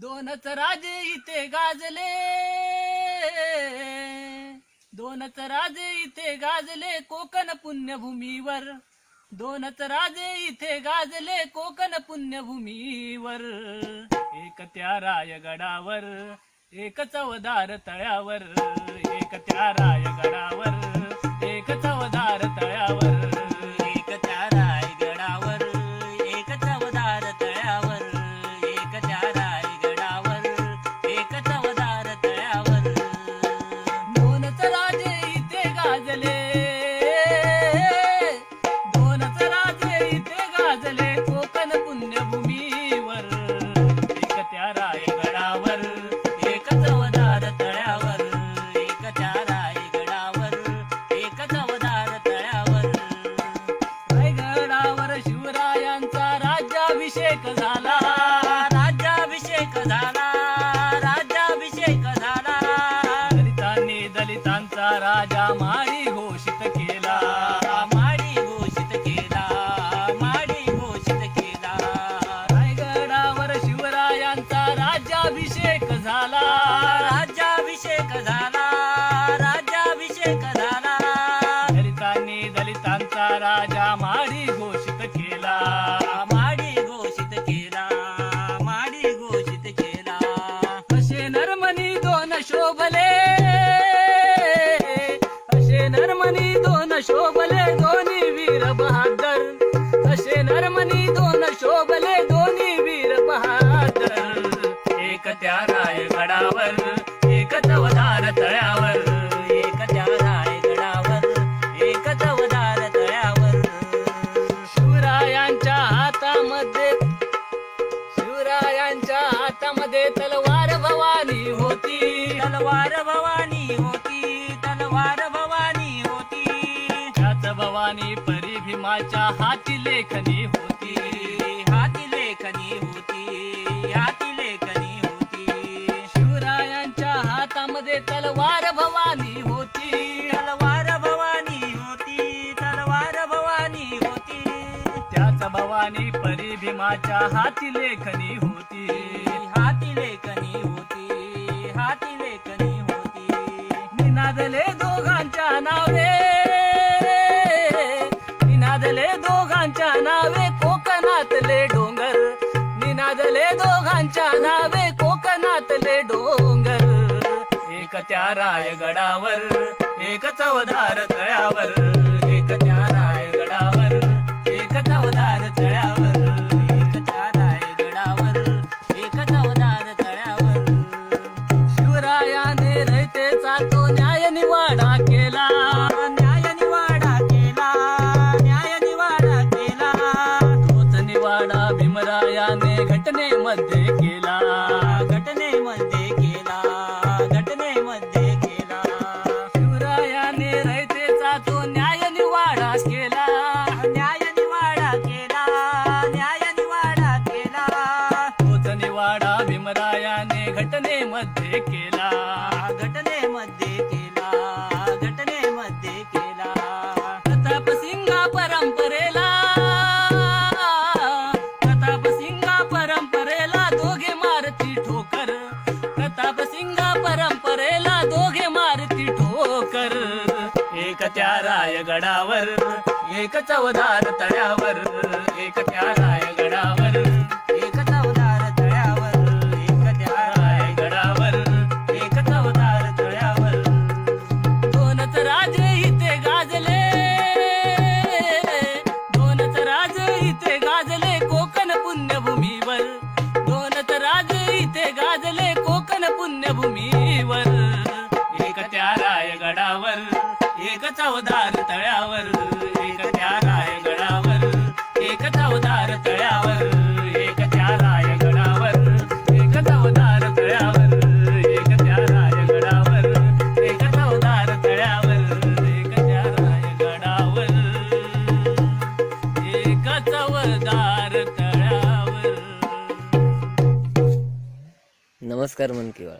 दोनच राजे इथे गाजले. दोनच राजे इथे गाजले कोकण पुण्यभूमीवर. दोनच राजे इथे गाजले कोकण पुण्यभूमीवर. एक त्या रायगडावर एक चवदार तळ्यावर. एक त्या रायगडावर एक चवदार तळ्यावर. राज्याभिषेक झाला राज्याभिषेक झाला राज्याभिषेक झाला. दलितांनी दलितांचा राजा माळी घोषित केला माडी घोषित केला माडी घोषित केला. रायगडावर शिवरायांचा राज्याभिषेक झाला राज्याभिषेक झाला राज्याभिषेक हातामध्ये तलवार भवानी होती. तलवार भवानी होती तलवार भवानी होती. त्याच भवानी परी भीमाच्या हाती लेखनी होती. हाती लेखनी होती हाती लेखनी होती. शिवरायांच्या हातामध्ये तलवार भवानी होती. तलवार भवानी होती तलवार भवानी होती. त्याच भवानी परी भीमाच्या हाती लेखनी हाती. होती हाती लेखनी होती. निनादले दोघांच्या नावे. निनादले दोघांच्या नावे कोकणातले डोंगर. निनादले दोघांच्या नावे कोकणातले डोंगर. एक त्या रायगडावर एक चवदार तळ्यावर. एक त्या रायगडावर एक चवदार तळ्यावर. त्या गडावर एक चवदार तळ्यावर एक त्या गडावर एक चवदार तळ्यावर एक त्या रायगडावर एक चवदार तळ्यावर एक त्या रायगडावर एक चवदार तळ्यावर एक त्या रायगडावर एक चवदार तळ्यावर एक त्या रायगडावर एक चवदार तळ्यावर. नमस्कार मन किंवा